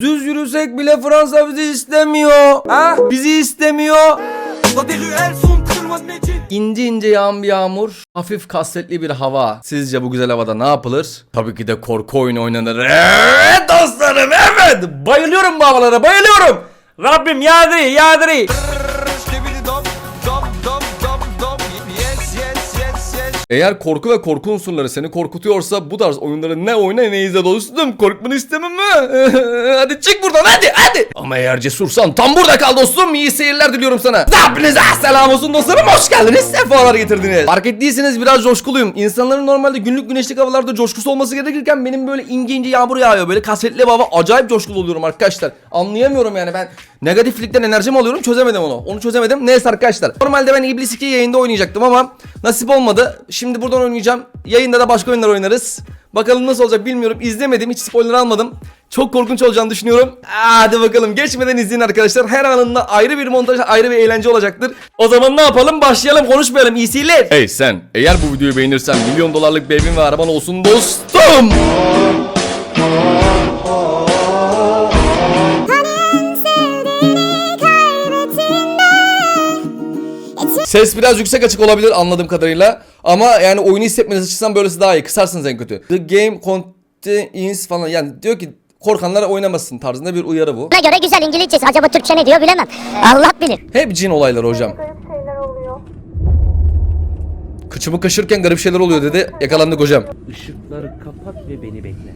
Düz yürüsek bile Fransa bizi istemiyor. Ha? Bizi istemiyor. İnce ince yağan bir yağmur, hafif kasvetli bir hava. Sizce bu güzel havada ne yapılır? Tabii ki de korku oyunu oynanır. Evet dostlarım evet. Bayılıyorum bu havalara bayılıyorum. Rabbim yağdır yağdır. Eğer korku ve korku unsurları seni korkutuyorsa bu tarz oyunları ne oyna ne izle dostum. Korkmanı istemem mi? hadi çık buradan hadi hadi. Ama eğer cesursan tam burada kal dostum. İyi seyirler diliyorum sana. Hepinize selam olsun dostlarım. Hoş geldiniz. Sefalar getirdiniz. Fark ettiyseniz biraz coşkuluyum. İnsanların normalde günlük güneşlik havalarda coşkusu olması gerekirken benim böyle ince ince yağmur yağıyor. Böyle kasvetli hava. Acayip coşkulu oluyorum arkadaşlar. Anlayamıyorum yani ben. Negatiflikten enerji mi alıyorum çözemedim onu. Onu çözemedim. Neyse arkadaşlar. Normalde ben Iblis 2 yayında oynayacaktım ama nasip olmadı. Şimdi buradan oynayacağım. Yayında da başka oyunlar oynarız. Bakalım nasıl olacak bilmiyorum. İzlemedim. Hiç spoiler almadım. Çok korkunç olacağını düşünüyorum. Hadi bakalım. Geçmeden izleyin arkadaşlar. Her anında ayrı bir montaj, ayrı bir eğlence olacaktır. O zaman ne yapalım? Başlayalım. Konuşmayalım. İyi seyirler. Hey sen. Eğer bu videoyu beğenirsen milyon dolarlık bir evin ve araban olsun dostum. Ses biraz yüksek açık olabilir anladığım kadarıyla. Ama yani oyunu hissetmeniz açısından böylesi daha iyi. Kısarsınız en kötü. The game contains falan yani diyor ki korkanlar oynamasın tarzında bir uyarı bu. Buna göre güzel İngilizcesi. Acaba Türkçe ne diyor bilemem. Allah bilir. Hep cin olayları hocam. Garip şeyler oluyor. Kıçımı kaşırken garip şeyler oluyor dedi. Yakalandık hocam. Işıkları kapat ve beni bekle.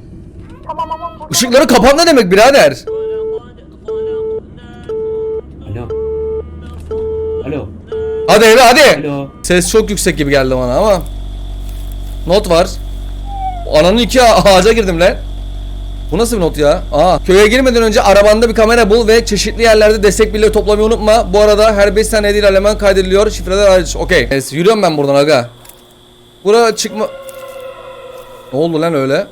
Tamam ama burada Işıkları kapan ne demek birader? Hadi hele hadi. Alo. Ses çok yüksek gibi geldi bana ama. Not var. Ananın iki ağaca girdim lan. Bu nasıl bir not ya? Aa, köye girmeden önce arabanda bir kamera bul ve çeşitli yerlerde destek bile toplamayı unutma. Bu arada her 5 saniyede ilerlemen kaydediliyor. Şifreler hariç. Okey. Evet, yürüyorum ben buradan aga. Buraya çıkma... Ne oldu lan öyle?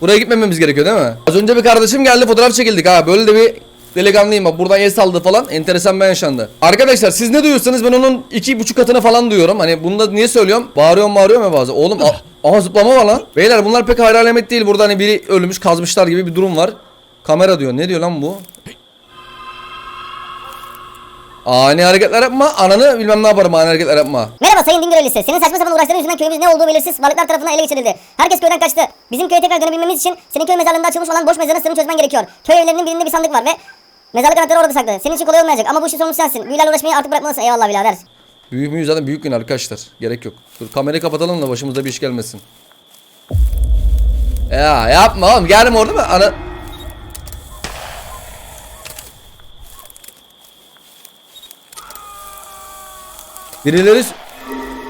Buraya gitmememiz gerekiyor değil mi? Az önce bir kardeşim geldi fotoğraf çekildik ha. Böyle de bir delikanlıyım bak. Buradan el saldı falan. Enteresan bir yaşandı. Arkadaşlar siz ne duyuyorsanız ben onun iki buçuk katını falan duyuyorum. Hani bunu da niye söylüyorum? Bağırıyorum bağırıyorum ya bazen. Oğlum a- aha zıplama var lan. Beyler bunlar pek hayır alamet değil. Burada hani biri ölmüş kazmışlar gibi bir durum var. Kamera diyor. Ne diyor lan bu? Ani hareketler yapma. Ananı bilmem ne yaparım ani hareketler yapma. Merhaba Sayın Dingör Ailesi. Senin saçma sapan uğraşların yüzünden köyümüz ne olduğu belirsiz varlıklar tarafından ele geçirildi. Herkes köyden kaçtı. Bizim köye tekrar dönebilmemiz için senin köy mezarlığında açılmış olan boş mezarın sırrını çözmen gerekiyor. Köy evlerinin birinde bir sandık var ve mezarlık anahtarı orada saklı. Senin için kolay olmayacak ama bu işin sorumlusu sensin. Büyülerle uğraşmayı artık bırakmalısın. Eyvallah birader. Büyük müyüz zaten büyük gün arkadaşlar. Gerek yok. Dur kamerayı kapatalım da başımıza bir iş gelmesin. Ya yapma oğlum gelme orada mı? Ana... Birileri...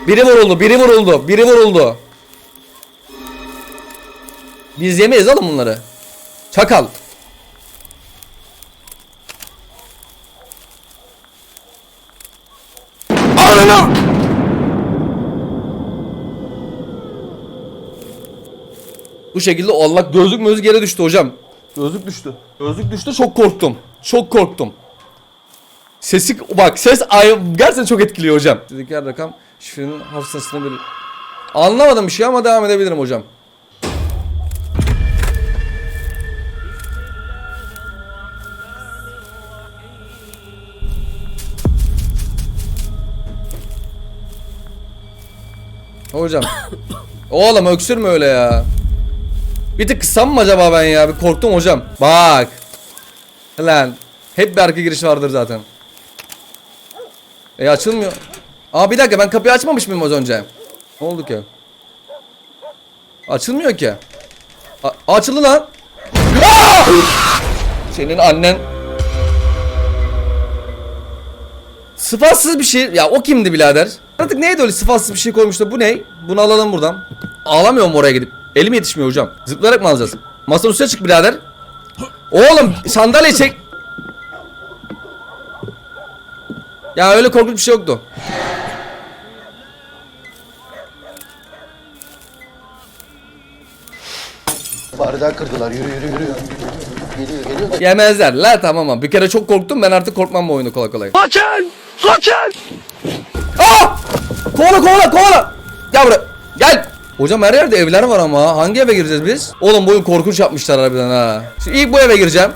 Biri vuruldu, biri vuruldu, biri vuruldu. Biz yemeyiz oğlum bunları. Çakal. Ananı! Bu şekilde Allah gözlük mözlük yere düştü hocam. Gözlük düştü. Gözlük düştü çok korktum. Çok korktum. Sesi bak ses ay gerçekten çok etkiliyor hocam. Dedik her rakam şifrenin hafızasını bir Anlamadım bir şey ama devam edebilirim hocam. Hocam. Oğlum öksürme öyle ya. Bir tık kısam mı acaba ben ya? Bir korktum hocam. Bak. Lan. Hep bir arka giriş vardır zaten. E açılmıyor. Aa bir dakika ben kapıyı açmamış mıyım az önce? Ne oldu ki? Açılmıyor ki. A- açıldı lan. Aa! Senin annen Sıfatsız bir şey. Ya o kimdi birader? Artık neydi öyle sıfatsız bir şey koymuştu. Bu ne? Bunu alalım buradan. Ağlamıyorum oraya gidip. Elim yetişmiyor hocam. Zıplayarak mı alacağız? Masanın üstüne çık birader. Oğlum sandalye çek. Ya öyle korkunç bir şey yoktu. Bardağı kırdılar. Yürü yürü yürü. Geliyor geliyor da. Yemezler. La tamam ama bir kere çok korktum ben artık korkmam bu oyunu kolay kolay. Kaçın! Kaçın! Aa! Kovala kovala kovala. Gel buraya. Gel. Hocam her yerde evler var ama. Hangi eve gireceğiz biz? Oğlum bu oyun korkunç yapmışlar harbiden ha. Şimdi ilk bu eve gireceğim.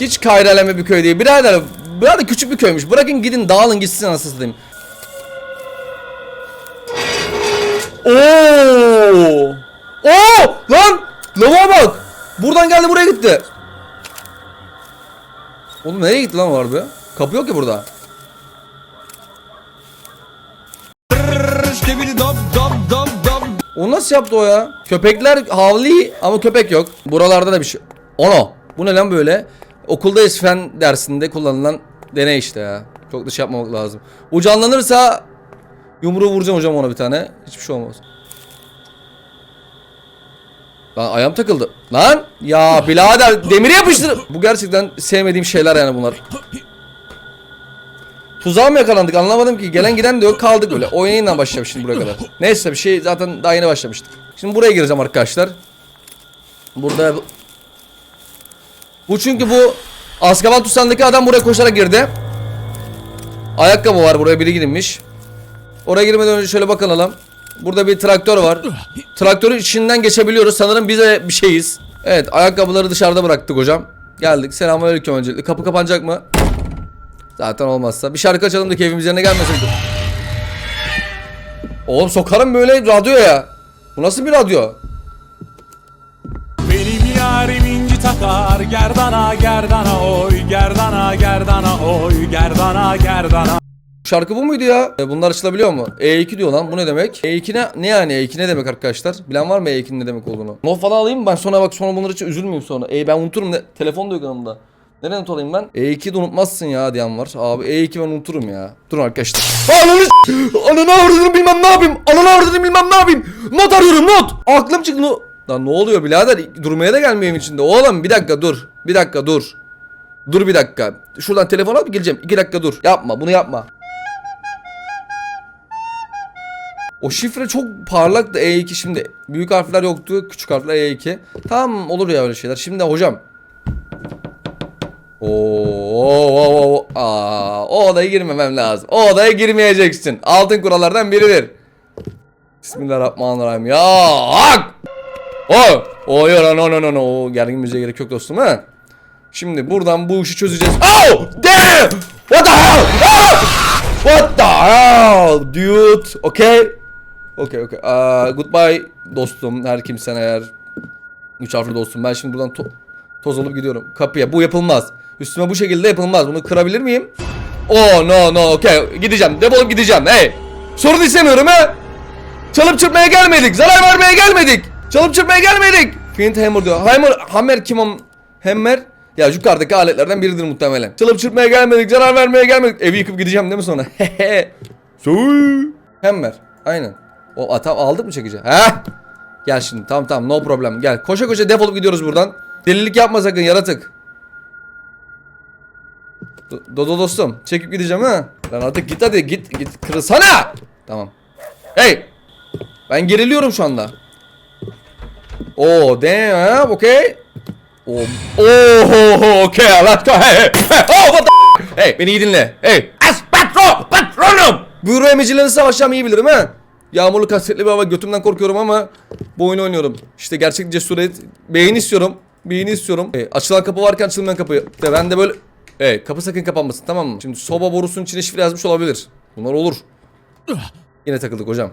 Hiç kayreleme bir köy değil. Birader, birader küçük bir köymüş. Bırakın gidin dağılın gitsin anasını satayım. Oo! Oo! Lan! Lavuğa bak! Buradan geldi buraya gitti. Oğlum nereye gitti lan var be? Kapı yok ki burada. O nasıl yaptı o ya? Köpekler havli ama köpek yok. Buralarda da bir şey. Ono. Bu ne lan böyle? Okuldayız fen dersinde kullanılan deney işte ya. Çok şey yapmamak lazım. O canlanırsa yumruğu vuracağım hocam ona bir tane. Hiçbir şey olmaz. Lan ayağım takıldı. Lan ya birader demiri yapıştır. Bu gerçekten sevmediğim şeyler yani bunlar. Tuzağa mı yakalandık anlamadım ki. Gelen giden de yok kaldık böyle. Oyuna yeniden başlayacağım şimdi buraya kadar. Neyse bir şey zaten daha yeni başlamıştık. Şimdi buraya gireceğim arkadaşlar. Burada bu- çünkü bu Azkaban tutsandaki adam buraya koşarak girdi. Ayakkabı var buraya biri gidinmiş. Oraya girmeden önce şöyle bakalım. Burada bir traktör var. Traktörün içinden geçebiliyoruz. Sanırım bize bir şeyiz. Evet ayakkabıları dışarıda bıraktık hocam. Geldik. Selamünaleyküm öncelikle. Kapı kapanacak mı? Zaten olmazsa. Bir şarkı açalım da keyfimiz yerine gelmesin. Oğlum sokarım böyle radyoya. Bu nasıl bir radyo? Benim yarim inci takar Gerdana gerdana oy Gerdana gerdana oy Gerdana gerdana Şarkı bu muydu ya? E, Bunlar açılabiliyor mu? E2 diyor lan. Bu ne demek? E2 ne, ne yani? E2 ne demek arkadaşlar? Bilen var mı E2'nin ne demek olduğunu? Not falan alayım mı? Ben sonra bak sonra bunlar için üzülmeyeyim sonra. E ben unuturum. Ne, telefon da yok yanımda. Nereye not alayım ben? E2 de unutmazsın ya diyen var. Abi E2 ben unuturum ya. Durun arkadaşlar. Ananı Ananı avradını bilmem ne yapayım. Ananı avradını bilmem ne yapayım. Not arıyorum not. Aklım çıktı. No- Lan ne oluyor birader? Durmaya da gelmiyor içinde. Oğlum bir dakika dur. Bir dakika dur. Dur bir dakika. Şuradan telefon alıp geleceğim. İki dakika dur. Yapma bunu yapma. O şifre çok parlaktı E2 şimdi. Büyük harfler yoktu. Küçük harfler E2. Tamam olur ya öyle şeyler. Şimdi hocam. Oo, oo. Aa, o odaya girmemem lazım. O odaya girmeyeceksin. Altın kurallardan biridir. Bismillahirrahmanirrahim. Ya hak. O. O ya no no no no. Gergin müziğe gerek yok dostum ha. Şimdi buradan bu işi çözeceğiz. Oh! Damn! What the hell? Ah! What the hell? Dude. Okay. Okay okay. Aa, goodbye dostum. Her kimsen eğer. Üç harfli dostum. Ben şimdi buradan to- toz olup gidiyorum. Kapıya. Bu yapılmaz. Üstüme bu şekilde yapılmaz. Bunu kırabilir miyim? Oh no no okay. Gideceğim. Defolup gideceğim. Hey. Sorun istemiyorum ha. Çalıp çırpmaya gelmedik. Zarar vermeye gelmedik. Çalıp çırpmaya gelmedik. Flint Hammer diyor. Hammer, Hammer kim o? Hammer? Ya yukarıdaki aletlerden biridir muhtemelen. Çalıp çırpmaya gelmedik. Zarar vermeye gelmedik. Evi yıkıp gideceğim değil mi sonra? Hammer. Aynen. O a, tamam aldık mı çekici? He? Gel şimdi. Tamam tamam no problem. Gel. Koşa koşa defolup gidiyoruz buradan. Delilik yapma sakın yaratık. Do- Dodo dostum. Çekip gideceğim ha. Lan artık git hadi git git kırılsana. Tamam. Hey. Ben geriliyorum şu anda. Oh damn okay. Oh, oh okay let's go hey, hey, oh what the Hey beni iyi dinle hey As patron patronum Buyur emicilerini savaşacağım iyi bilirim ha Yağmurlu kasvetli bir hava götümden korkuyorum ama Bu oyunu oynuyorum İşte gerçek cesuret Beyin istiyorum Beyin istiyorum hey, Açılan kapı varken açılmayan kapı De ben de böyle Hey kapı sakın kapanmasın tamam mı Şimdi soba borusunun içine şifre yazmış olabilir Bunlar olur Yine takıldık hocam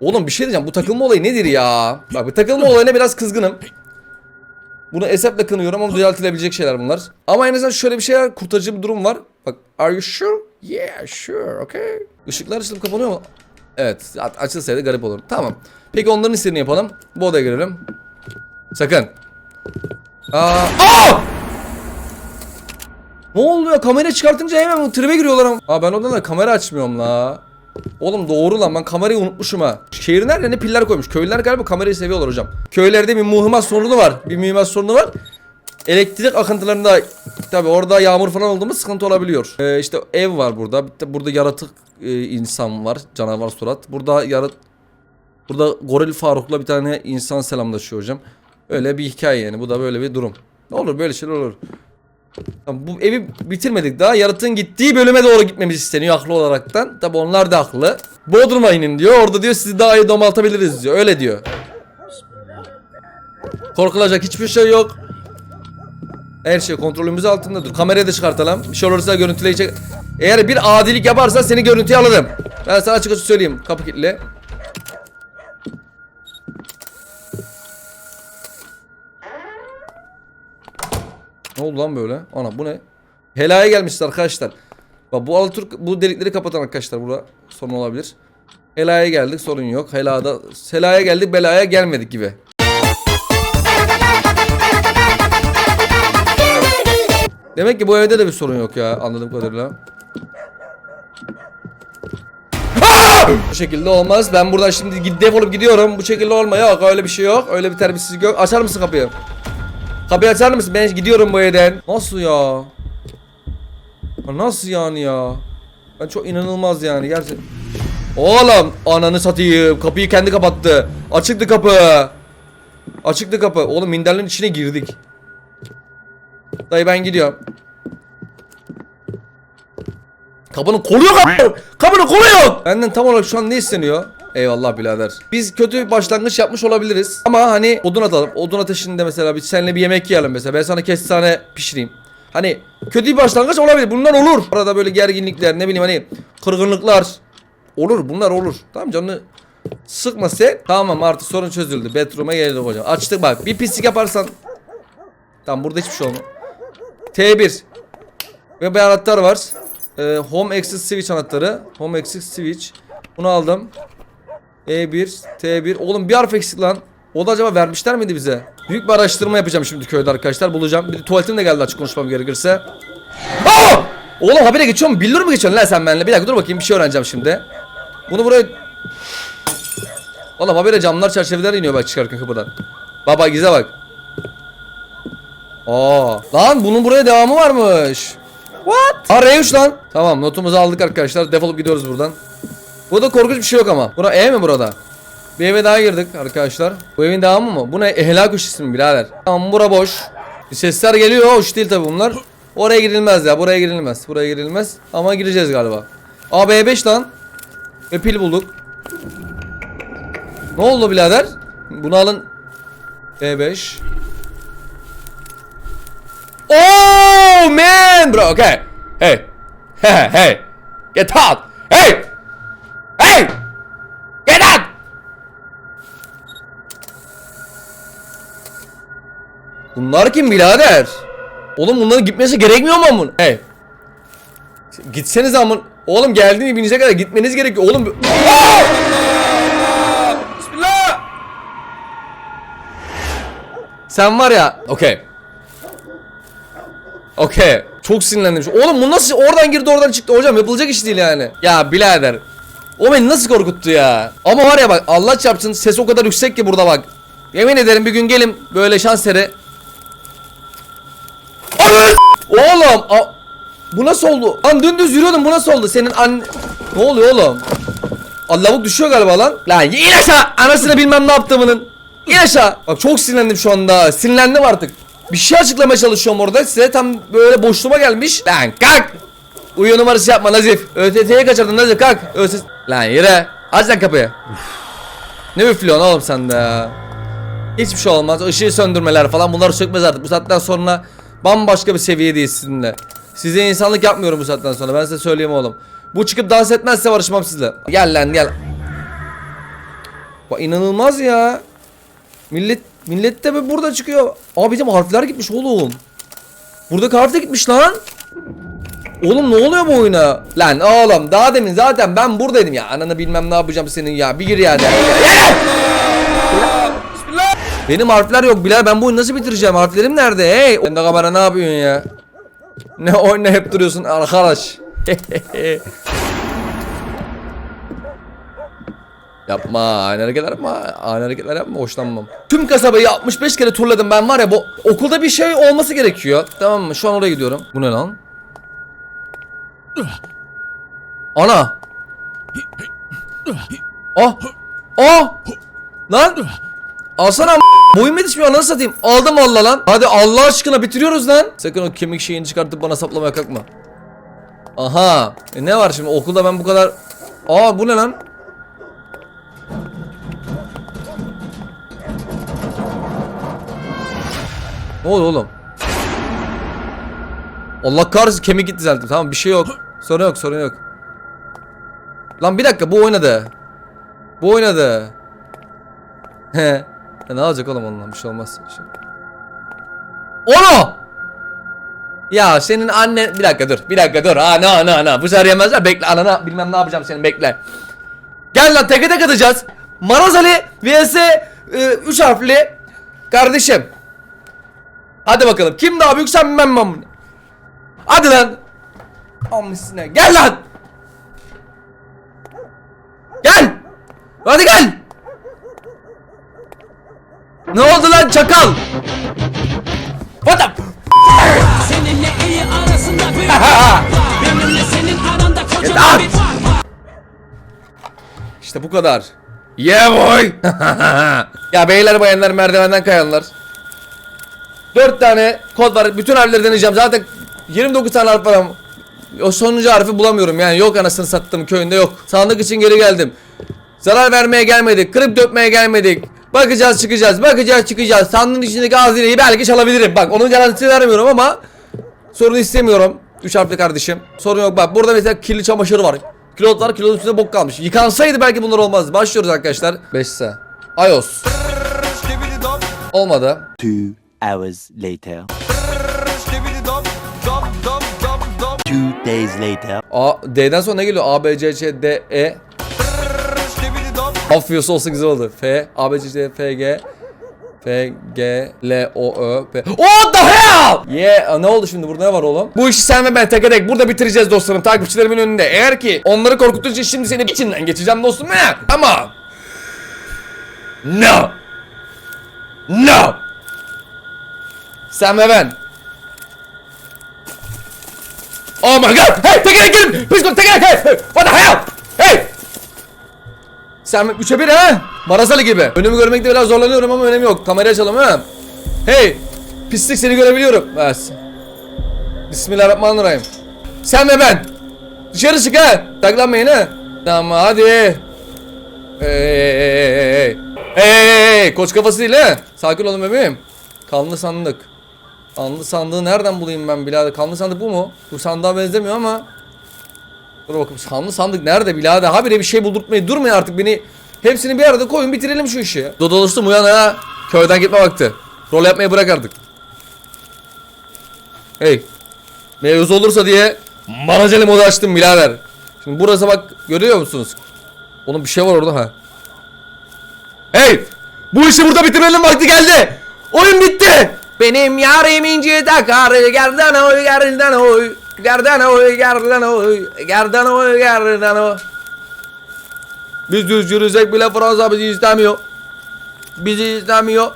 Oğlum bir şey diyeceğim bu takılma olayı nedir ya? Bak bu takılma olayına biraz kızgınım. Bunu eseple kınıyorum ama düzeltilebilecek şeyler bunlar. Ama en azından şöyle bir şey var, kurtarıcı bir durum var. Bak are you sure? Yeah sure okay. Işıklar açılıp kapanıyor mu? Evet açılsaydı garip olur. Tamam. Peki onların istediğini yapalım. Bu odaya girelim. Sakın. Aa, Aa! Ne oldu ya? Kamera çıkartınca hemen tribe giriyorlar ama. Aa ben odada kamera açmıyorum la. Oğlum doğru lan ben kamerayı unutmuşum ha. Şehrin her yerine piller koymuş. Köylüler galiba kamerayı seviyorlar hocam. Köylerde bir mühimmat sorunu var. Bir mühimmat sorunu var. Elektrik akıntılarında tabi orada yağmur falan olduğumuz sıkıntı olabiliyor. Ee, işte ev var burada. Burada yaratık e, insan var. Canavar surat. Burada yarat Burada Goril Faruk'la bir tane insan selamlaşıyor hocam. Öyle bir hikaye yani. Bu da böyle bir durum. Ne olur böyle şeyler olur. Bu evi bitirmedik daha. Yaratığın gittiği bölüme doğru gitmemiz isteniyor haklı olaraktan. Tabi onlar da haklı. Bodrum'a inin diyor. Orada diyor sizi daha iyi domaltabiliriz diyor. Öyle diyor. Korkulacak hiçbir şey yok. Her şey kontrolümüz altındadır. Kamerayı da çıkartalım. Bir şey olursa görüntüleyecek. Eğer bir adilik yaparsa seni görüntüye alırım. Ben sana açık açık söyleyeyim. Kapı kilitli. Ne oldu lan böyle? Ana bu ne? Helaya gelmişiz arkadaşlar. Bak bu Alaturk bu delikleri kapatan arkadaşlar burada sorun olabilir. Helaya geldik sorun yok. Helada helaya geldik belaya gelmedik gibi. Demek ki bu evde de bir sorun yok ya anladığım kadarıyla. Bu şekilde olmaz. Ben buradan şimdi defolup gidiyorum. Bu şekilde olma yok. Öyle bir şey yok. Öyle bir terbiyesizlik yok. Açar mısın kapıyı? Kapıyı açar mısın? Ben gidiyorum bu evden. Nasıl ya? Nasıl yani ya? Ben çok inanılmaz yani gerçekten. Oğlum ananı satayım. Kapıyı kendi kapattı. Açıktı kapı. Açıktı kapı. Oğlum minderlerin içine girdik. Dayı ben gidiyorum. Kapının kolu yok. Kapının kolu yok. Benden tam olarak şu an ne isteniyor? Eyvallah birader. Biz kötü bir başlangıç yapmış olabiliriz. Ama hani odun atalım. Odun ateşinde mesela bir seninle bir yemek yiyelim mesela. Ben sana kestane pişireyim. Hani kötü bir başlangıç olabilir. Bunlar olur. Arada böyle gerginlikler ne bileyim hani kırgınlıklar. Olur bunlar olur. Tamam canını sıkma sen. Tamam artık sorun çözüldü. Bedroom'a geldik hocam. Açtık bak. Bir pislik yaparsan. Tamam burada hiçbir şey olmaz. T1 ve bir anahtar var. Ee, home exit switch anahtarı. Home exit switch. Bunu aldım. E1, T1. Oğlum bir harf eksik lan. O da acaba vermişler miydi bize? Büyük bir araştırma yapacağım şimdi köyde arkadaşlar. Bulacağım. Bir de tuvaletim de geldi açık konuşmam gerekirse. Aa! Oğlum habire geçiyor mu? Billur mu geçiyorsun lan sen benimle? Bir dakika dur bakayım bir şey öğreneceğim şimdi. Bunu buraya... Oğlum habire camlar çerçeveler iniyor bak çıkarken kapıdan. Baba gize bak. Aa, lan bunun buraya devamı varmış. What? Ha R3 lan. Tamam notumuzu aldık arkadaşlar. Defolup gidiyoruz buradan. Burada korkunç bir şey yok ama. Bura E mi burada? Bir eve daha girdik arkadaşlar. Bu evin devamı mı? Bu ne? Helak köşesi mi birader? Tamam bura boş. Sesler geliyor. Hoş değil tabi bunlar. Oraya girilmez ya. Buraya girilmez. Buraya girilmez. Ama gireceğiz galiba. Aa B5 lan. Ve pil bulduk. Ne oldu birader? Bunu alın. B5. Oh man, bro. Okay. Hey. Hey, hey. Get out. Hey. Bunlar kim birader? Oğlum bunların gitmesi gerekmiyor mu bunun? Hey. Gitseniz amın. Oğlum geldiğini binecek kadar gitmeniz gerekiyor. Oğlum. Aa! Bismillah. Sen var ya. Okey. Okey. Çok sinirlendim. Oğlum bu nasıl oradan girdi oradan çıktı hocam yapılacak iş değil yani. Ya birader. O beni nasıl korkuttu ya. Ama var ya bak Allah çarpsın ses o kadar yüksek ki burada bak. Yemin ederim bir gün gelin böyle şans eseri. Anı- Oğlum. a- bu nasıl oldu? Lan dümdüz yürüyordum bu nasıl oldu? Senin an... Ne oluyor oğlum? Allah'ım düşüyor galiba lan. Lan in aşağı. Anasını bilmem ne yaptığımının. İn aşağı. Bak çok sinirlendim şu anda. Sinirlendim artık. Bir şey açıklamaya çalışıyorum orada. Size tam böyle boşluğuma gelmiş. Lan kalk. Uyu numarası yapma Nazif. ÖTT'ye kaçırdın Nazif kalk. ÖTT... Lan yürü. Aç lan kapıyı. Ne üflüyorsun oğlum sen de. Hiçbir şey olmaz. Işığı söndürmeler falan bunları sökmez artık. Bu saatten sonra bambaşka bir seviyedeyiz sizinle. Size insanlık yapmıyorum bu saatten sonra. Ben size söyleyeyim oğlum. Bu çıkıp dans etmezse barışmam sizle. Gel lan gel. Bak inanılmaz ya. Millet millet de burada çıkıyor. Abi bizim harfler gitmiş oğlum. Buradaki harf de gitmiş lan. Oğlum ne oluyor bu oyuna? Lan oğlum daha demin zaten ben buradaydım ya. Ananı bilmem ne yapacağım senin ya. Bir gir. Ya! Benim harfler yok Bilal ben bu oyunu nasıl bitireceğim? Harflerim nerede? Hey! Sen de kamera ne yapıyorsun ya? Ne oyna hep duruyorsun arkadaş? Yapma aynı hareketler yapma aynı hareketler yapma hoşlanmam. Tüm kasabayı 65 kere turladım. Ben var ya bu okulda bir şey olması gerekiyor. Tamam mı? Şu an oraya gidiyorum. Bu ne lan? Ana! Ah! Ah! Lan Alsana Boyum yetişmiyor anasını satayım. Aldım valla lan. Hadi Allah aşkına bitiriyoruz lan. Sakın o kemik şeyini çıkartıp bana saplamaya kalkma. Aha. E ne var şimdi okulda ben bu kadar... Aa bu ne lan? Ne oldu oğlum? Allah kahretsin kemik gitti zaten. Tamam bir şey yok. Sorun yok sorun yok. Lan bir dakika bu oynadı. Bu oynadı. He. Ya ne olacak oğlum ondan bir şey olmaz. Onu! Ya senin annen bir dakika dur. Bir dakika dur. Ha no no no. Bu sefer yemezler. Bekle anana bilmem ne yapacağım senin bekle. Gel lan teke tek atacağız. Maraz Ali vs 3 harfli kardeşim. Hadi bakalım. Kim daha büyük sen ben. Hadi lan. Amısına. Gel lan. Gel. Hadi gel. Ne oldu lan çakal? What the Seninle iyi arasında Benimle senin aranda kocaman bir İşte bu kadar. Yeah boy. ya beyler bayanlar merdivenden kayanlar. 4 tane kod var. Bütün harfleri deneyeceğim. Zaten 29 tane harf var ama o sonuncu harfi bulamıyorum yani. Yok anasını sattım köyünde yok. Sandık için geri geldim. Zarar vermeye gelmedik. Kırıp dökmeye gelmedik. Bakacağız çıkacağız. Bakacağız çıkacağız. Sandığın içindeki hazineyi belki çalabilirim. Bak onun garantisi vermiyorum ama sorun istemiyorum. 3 harfli kardeşim. Sorun yok bak. Burada mesela kirli çamaşır var. Kilot var. Kilotun üstünde bok kalmış. Yıkansaydı belki bunlar olmazdı. Başlıyoruz arkadaşlar. 5 ise. iOS. Olmadı. Two hours later. Two days later. A, D'den sonra ne geliyor? A, B, C, C, D, E. Afiyos olsun güzel oldu. F, A, B, C, C, F, G. F, G, L, O, Ö, P. What the hell? Yeah, ne oldu şimdi burada ne var oğlum? Bu işi sen ve ben tek tek burada bitireceğiz dostlarım takipçilerimin önünde. Eğer ki onları korkuttuğun için şimdi seni içinden geçeceğim dostum ne? Ama. No. No. Sen ve ben. Oh my god! Hey, tekerlek gelin! Pişko tekerlek! Hey! hey, What the hell? Sen üçe bir ha? Marasalı gibi. Önümü görmekte biraz zorlanıyorum ama önemi yok. Kamerayı açalım ha. Hey! Pislik seni görebiliyorum. Bas. Bismillahirrahmanirrahim. Sen ve ben. Dışarı çık ha. Taklanmayın ha. Tamam hadi. Hey hey. Koç kafası değil ha. Sakin olun bebeğim. Kanlı sandık. Kanlı sandığı nereden bulayım ben birader? Kanlı sandık bu mu? Bu sandığa benzemiyor ama. Dur bakalım kanlı sandık nerede birader? Habire bir şey buldurtmayı durmayın artık beni. Hepsini bir arada koyun bitirelim şu işi. Dodoluştum uyan ha. Köyden gitme vakti. Rol yapmayı bırak artık. Hey. Mevzu olursa diye Maraceli modu açtım birader. Şimdi burası bak görüyor musunuz? Onun bir şey var orada ha. Hey! Bu işi burada bitirelim vakti geldi. Oyun bitti. Benim yarim inci takar gerdan oy gerdan oy gerdan oy gerdan oy gerdan oy gerdan oy. Biz düz yürüsek bile Fransa bizi istemiyor. Bizi istemiyor.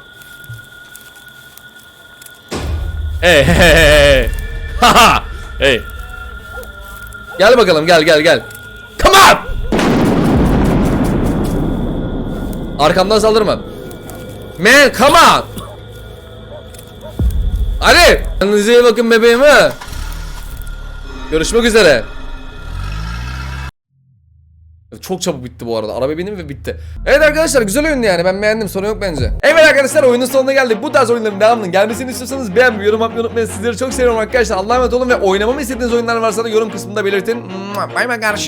Hey hey hey. Haha. hey. Gel bakalım gel gel gel. Come on. Arkamdan saldırma. Man come on. Hadi. Kendinize iyi bakın bebeğim ha. Görüşmek üzere. Çok çabuk bitti bu arada. Araba bindim ve bitti. Evet arkadaşlar güzel oyundu yani. Ben beğendim. Sorun yok bence. Evet arkadaşlar oyunun sonuna geldik. Bu tarz oyunların devamının gelmesini istiyorsanız beğenmeyi, yorum yapmayı unutmayın. Sizleri çok seviyorum arkadaşlar. Allah'a emanet olun ve oynamamı istediğiniz oyunlar varsa da yorum kısmında belirtin. Bay bay kardeşim.